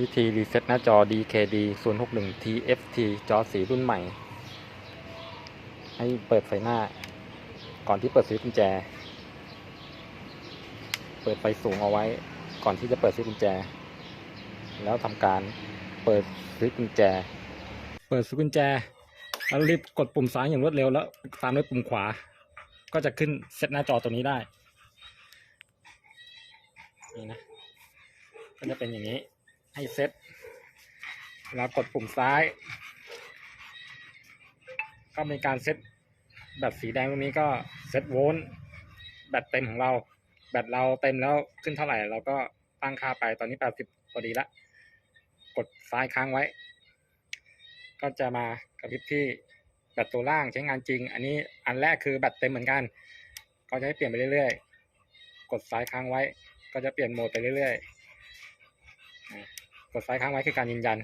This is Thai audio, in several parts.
วิธีรีเซ็ตหน้าจอ DKD 061 TFT จอสีรุ่นใหม่ ให้เปิดไฟหน้า ก่อนที่เปิดสวิตช์กุญแจ เปิดไฟสูงเอาไว้ ก่อนที่จะเปิดสวิตช์กุญแจ แล้วทำการเปิดสวิตช์กุญแจ เปิดสวิตช์กุญแจ แล้วรีบกดปุ่มซ้ายอย่างรวดเร็วแล้วตามด้วยปุ่มขวา ก็จะขึ้นเซตหน้าจอตัวนี้ได้ นี่นะ ก็จะเป็นอย่างนี้ ให้เซ็ตแล้วกดปุ่มซ้าย ก็มีการเซ็ตแบตสีแดงตรงนี้ก็เซ็ตโวลต์แบตเต็มของเรา แบตเราเต็มแล้วขึ้นเท่าไหร่ เราก็ตั้งค่าไปตอนนี้ 80พอดีละกดซ้ายค้างไว้ ก็จะมากระพริบที่แบตตัวล่างใช้งานจริง อันนี้อันแรกคือแบตเต็มเหมือนกัน ก็จะให้เปลี่ยนไปเรื่อยๆ กดซ้ายค้างไว้ ก็จะเปลี่ยนโหมดไปเรื่อยๆ กดซ้ายค้างไว้คือการยืนยัน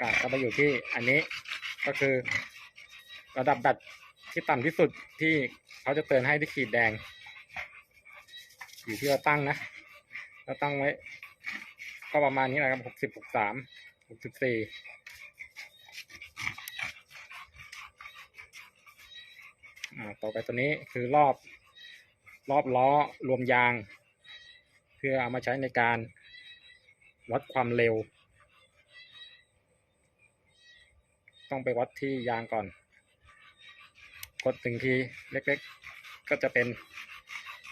อะก็ไปอยู่ที่อันนี้ก็คือ ระดับแบตที่ต่ำที่สุดที่เขาจะเตือนให้ที่ขีดแดง อยู่ที่เราตั้งนะ เราตั้งไว้ ก็ประมาณนี้แหละครับหกสิบหกสามหกสิบสี่ต่อไปตัวนี้คือรอบรอบล้อรวมยาง เพื่อเอามาใช้ในการ วัดความเร็ว ต้องไปวัดที่ยางก่อน กดถึงทีเล็กๆ ก็จะเป็น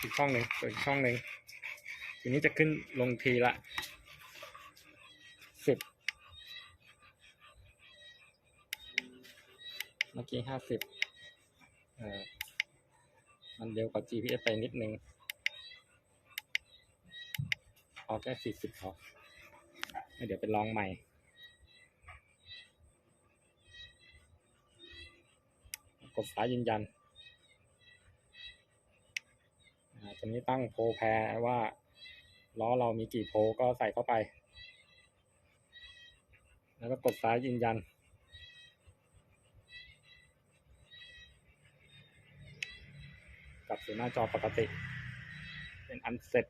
อีกช่องหนึ่งอีกช่องหนึ่งทีนี้จะขึ้นลงทีละสิบเมื่อกี้ห้าสิบมันเร็วกว่า GPS ไปนิดนึง เอาแค่สี่สิบพอ เดี๋ยวไปลองใหม่ กดซ้ายยืนยันตรงนี้ตั้งโพแพรว่าล้อเรามีกี่โพก็ใส่เข้าไป แล้วก็กดซ้ายยืนยัน กลับสู่หน้าจอปกติ เป็นอันเสร็จ